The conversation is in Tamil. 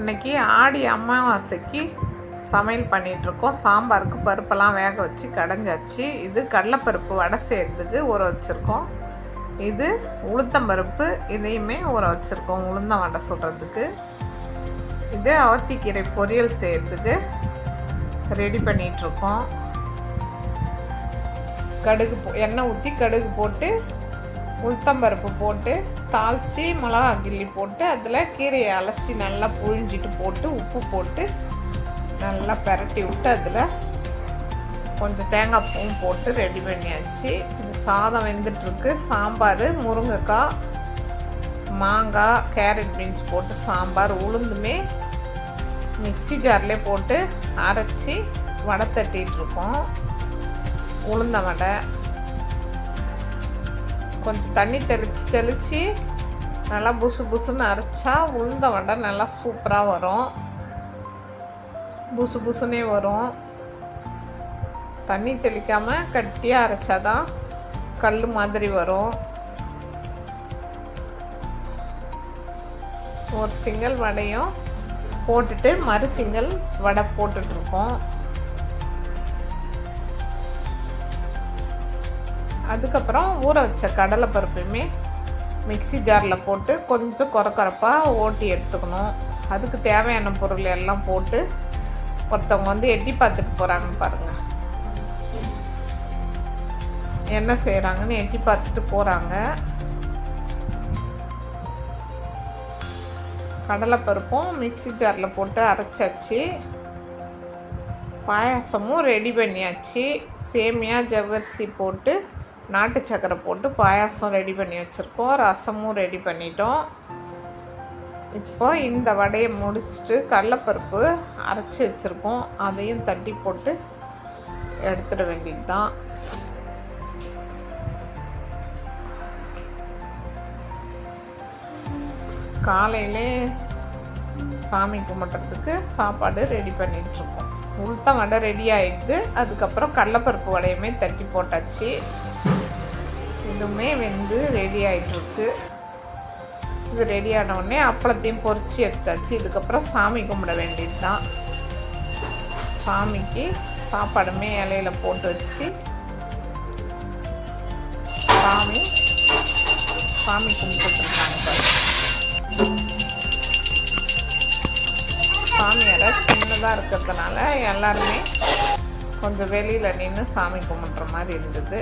இன்னைக்கு ஆடி அமாவாசைக்கு சமையல் பண்ணிகிட்ருக்கோம் சாம்பாருக்கு பருப்பெல்லாம் வேக வச்சு கடைஞ்சாச்சு. இது கடலைப்பருப்பு வடை செய்கிறதுக்கு ஊற வச்சுருக்கோம். இது உளுத்தம்பருப்பு இதையுமே ஊற வச்சுருக்கோம் உளுந்தம் வடை சுடுறதுக்கு. இது அவத்திக்கீரை பொரியல் செய்கிறதுக்கு ரெடி பண்ணிகிட்ருக்கோம் கடுகு போ எண்ணெய் ஊற்றி கடுகு போட்டு உளுத்தம்பருப்பு போட்டு தாளித்து மிளகா கிள்ளி போட்டு அதில் கீரையை அலசி நல்லா புழிஞ்சிட்டு போட்டு உப்பு போட்டு நல்லா பெரட்டி விட்டு அதில் கொஞ்சம் தேங்காய் பூவும் போட்டு ரெடி பண்ணியாச்சு. இது சாதம் வெந்துட்டுருக்கு. சாம்பார் முருங்கைக்காய் மாங்காய் கேரட் பீன்ஸ் போட்டு சாம்பார் உளுந்துமே மிக்சி ஜார்லே போட்டு அரைச்சி வடை தட்டிகிட்ருக்கோம் உளுந்த வடை கொஞ்சம் தண்ணி தெளித்து தெளித்து நல்லா புசு புசுன்னு அரைச்சா உளுந்த வடை நல்லா சூப்பராக வரும். புசு புசுனே வரும். தண்ணி தெளிக்காமல் கட்டியாக அரைச்சா தான் கல் மாதிரி வரும். ஒரு சிங்கிள் வடையும் போட்டுட்டு மறு சிங்கிள் வடை போட்டுட்ருக்கோம் அதுக்கப்புறம் ஊற வச்ச கடலை பருப்பையுமே மிக்சி ஜாரில் போட்டு கொஞ்சம் குறக்குறப்பாக ஓட்டி எடுத்துக்கணும். அதுக்கு தேவையான பொருள் எல்லாம் போட்டு ஒருத்தவங்க வந்து எட்டி பார்த்துட்டு போகிறாங்க பாருங்கள் என்ன செய்கிறாங்கன்னு எட்டி பார்த்துட்டு போகிறாங்க கடலைப்பருப்பும் மிக்சி ஜாரில் போட்டு அரைச்சாச்சு. பாயாசமும் ரெடி பண்ணியாச்சு. சேமியா ஜவ்வரிசி போட்டு நாட்டு சக்கரை போட்டு பாயாசம் ரெடி பண்ணி வச்சுருக்கோம் ரசமும் ரெடி பண்ணிட்டோம். இப்போ இந்த வடையை முடிச்சுட்டு கடலப்பருப்பு அரைச்சி வச்சுருக்கோம். அதையும் தட்டி போட்டு எடுத்துட வேண்டியது தான் காலையிலே சாமி கும்பிட்றதுக்கு சாப்பாடு ரெடி பண்ணிகிட்ருக்கோம் உளுத்த வடை ரெடி ஆகிடுது அதுக்கப்புறம் கடலப்பருப்பு வடையுமே தட்டி போட்டாச்சு. இதுவுமே வெந்து ரெடி ஆகிட்டுருக்கு இது ரெடி ஆனவுடனே அப்பளத்தையும் பொறிச்சு எடுத்தாச்சு. இதுக்கப்புறம் சாமி கும்பிட வேண்டியது தான் சாமிக்கு சாப்பாடுமே இலையில போட்டு வச்சு சாமி சாமி கும்பிட்டுருக்காங்க சாமியார சின்னதாக இருக்கிறதுனால எல்லாருமே கொஞ்சம் வெளியில் நின்று சாமி கும்பிட்ற மாதிரி இருந்தது.